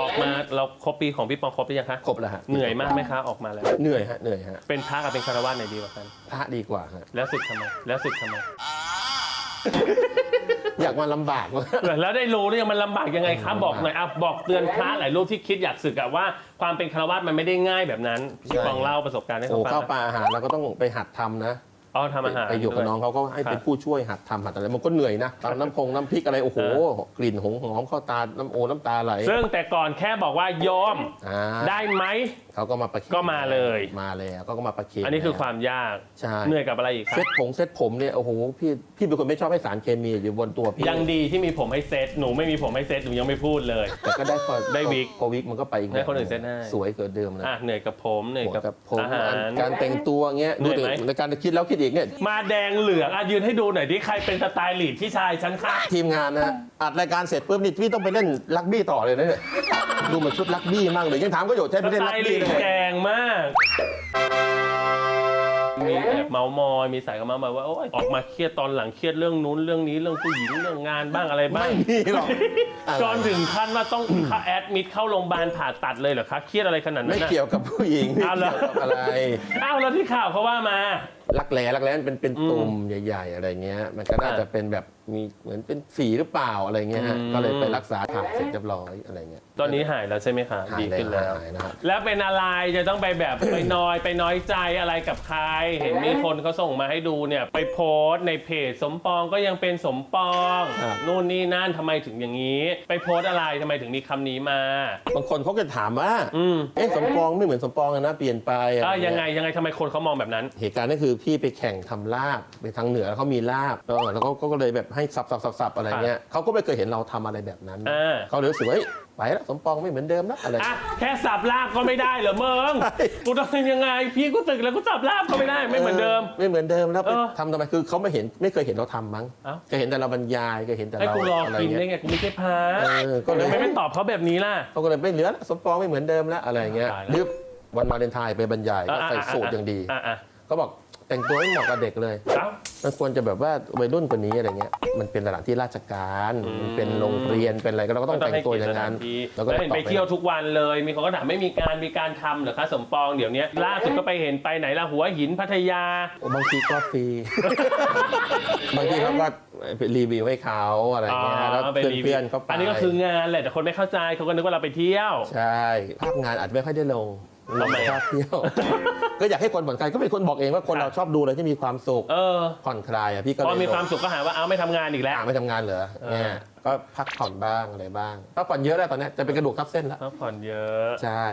ออกมาเราครบปีของพี่ปองครบหรือยังคะครบแล้วฮะเหนื่อยมากไหมคะออกมาแล้ว เหนื่อยฮะเหนื่อยฮะเป็นพระกับเป็นคารวะไหนดีกว่ากัน พระดีกว่าฮะแล้วสึกทำไมแล้วสึกทำไมอยากมาลำบากมากแล้วได้รู้หรือยังมันลำบากยังไงครับบอกหน่อยอะบอกเตือนพระหลายรูปที่คิดอยากสึกอะว่าความเป็นคารวะมันไม่ได้ง่ายแบบนั้นพี่ปองเล่าประสบการณ์ให้โอ้เขาฟัข้าวงปลาอาหารเราก็ต้องไปหัดทำนะ อ๋อทำอาหารไปอยู่กับด้วน้องเขาก็ให้ครับเป็นผู้ช่วยหัดทำหัดอะไรมันก็เหนื่อยนะตำน้ำพงน้ำพริกอะไรโอ้โห กลิ่นหงหอมเข้าตาน้ำโอน้ำตาไหลซึ่งแต่ก่อนแค่บอกว่าโยมอ่าได้ไหม เขาก็มาประเคนก็มาเลย มาแล้วก็มาประเคนอันนี้คือความยากใช่เหนื่อยกับอะไรอีกคเซ็รับตผงเซ็ตผมเนี่ยโอ้โหพี่พี่เป็นคนไม่ชอบให้สารเคมีอยู่บนตัวพี่ยังดีที่มีผมให้เซตหนูไม่มีผมให้เซตหนูยังไม่พูดเลย แต่ก็ได้พอได้วิกพอวิกมันก็ไปอีกให้คนอื่นเซ็ตให้ สวยเกินเดิมนะอะเหนื่อยกับผมเหนื่อยหัวกับกับผมอาหาร การแต่งตัวเงี้ยเหนื่ดูอยถึงไหม ในการคิดแล้วคิดอีกเนี่ยมาแดงเหลืองอะยืนให้ดูหน่อยที่ใครเป็นสไตล์ลีดที่ชายฉันค่ะทีมงานนะอัดรายการเสร็จปุ๊บนี่พี่ต้องไปเล่นลักบี้ต่อเลยนะเนี่ยดูเหมือนชุดลักบี้มากเลยยังถามก็อยู่ใช่สไปเล่นไตลักล์ลีบี้ดได้ไงแกงมาก มีแอบเมามอยมีสายกับเมาส์มาว่าโอ๊ยออกมาเครียดตอนหลังเครียดเรื่องนู้นเรื่องนี้เรื่องผู้หญิงเรื่องงานบ้างอะไรบ้าง ไม่มีหรอกจนถึงขั้นว่าต้อง เข้าแอดมิดเข้าโรงพยาบาลผ่าตัดเลยเหรอคะเครียดอะไรขนาดนั้ไม่นน่ะ เกี่ยวกับผู้หญิงไม่อ้าวเหรอ เกี่ยวกับอะไร อ้าวแล้วที่ข่าวเขาว่ามา รักแร้รักแร้มันเป็นเป็นอืมตุ่มใหญ่ ๆ อะไรเงี้ย มันก็น่าอะจะเป็นแบบมีเหมือนเป็นฝีหรือเปล่าอะไรเงี้ยฮะอืม ก็เลยไปรักษาผ่าเสร็จเรียบร้อยอะไรเงี้ยตอนนี้หายแล้วใช่ไหมคะหายดีแล้ขึ้นวแล้วหายนะครับ แล้วเป็นอะไรจะต้องไปแบบ ไปนอยไปน้อยใจอะไรกับใคร เห็นมีคนเขาส่งมาให้ดูเนี่ย ไปโพสต์ในเพจสมปองก็ยังเป็นสมปองครับ นู่นนี่นั่นทำไมถึงอย่างนี้ ไปโพสต์อะไรทำไมถึงมีคำนี้มา บางคนเขาก็ถามว่าอืมเอ๊ะสมปองไม่เหมือนสมปองอะนะเปลี่ยนไปอะอะรเยังไงยังไงทำไมคนเขามองแบบนั้น เหตุการณ์ก็คือพี่ไปแข่งทำลาบไปทางเหนือแล้วเขามีลาบแล้วแล้วเขาก็เลยแบบให้สับสับสับสับอะไรเงี้ยเขาก็ไม่เคยเห็นเราทำอะไรแบบนั้นอ่าเขาเลยรู้สึกว่าเฮ้ยไปแล้วสมปองไม่เหมือนเดิมนะอะไรอะแค่สับลาบก็ไม่ได้เหรอเมืองใช่กูต้องทำยังไง พี่กูตึกแล้วกูสับลาบก็ไม่ได้ไม่เหมือนเดิม ไม่เหมือนเดิมแล้วไปเออทำทำไมคือเขาไม่เห็นไม่เคยเห็นเราทำมั้งเอ้าเคยเห็นแต่เราบรรยายเคยเห็นแต่ให้เรากูรออะไรกินเงี้ได้ยไงกูไม่ใช่พระเออก็เลยทำไมไม่ตอบเขาแบบนี้ล่ะเขาก็เลยไม่เหลือแล้วสมปองไม่เหมือนเดิมแล้วอะไรเงี้ยตายแล้วหรือวันวาเลนไทน์ไปบรรยายก็ใส่สูทอย่างดีอะอะก็บอก แต่งตัวไม่เหมาะกับเด็กเลย เอ้ามันควรจะแบบว่าวัยรุ่นกว่านี้อะไรเงี้ย มันเป็นสถานที่ราชการอืมมันเป็นโรงเรียน เป็นอะไรก็เราก็ต้องแต่งตัวอย่างนั้นแล้วก็เห็นไปเที่ยวทุกวันเลย มีคนก็ถามไม่มีการมีการทำเหรอคะสมปองเดี๋ยวนี้ล่าสุดก็ไปเห็นไปไหนละหัวหินพัทยา บางทีก็ฟรี บางทีเขาก็ไปรีวิวให้เขาอะไรเงี้ย แล้วไปเพื่อนรีวิวเพื่อนๆเขาไปอันนี้ก็คืองานแหละแต่คนไม่เข้าใจเขาก็นึกว่าเราไปเที่ยว ใช่ ภาพงานอาจจะไม่ค่อยได้ลงล ทำงไมภาพเที่ยว ก็อยากให้คนผ่อนคลายก็เป็นคนบอกเองว่าคนเราชอบดูอะไรที่มีความสุขเออ ผ่อนคลายอะพี่ก็พอเลยมีความสุขก็หาว่าเอาไม่ทำงานอีกแล้ว อ่าไม่ทำงานเหรอเนี่ยก็พักผ่อนบ้างอะไรบ้างพักผ่อนเยอะแล้วตอนเนี้ยจะเป็นกระดูกทับเส้นแล้ว พักผ่อนเยอะ ใช่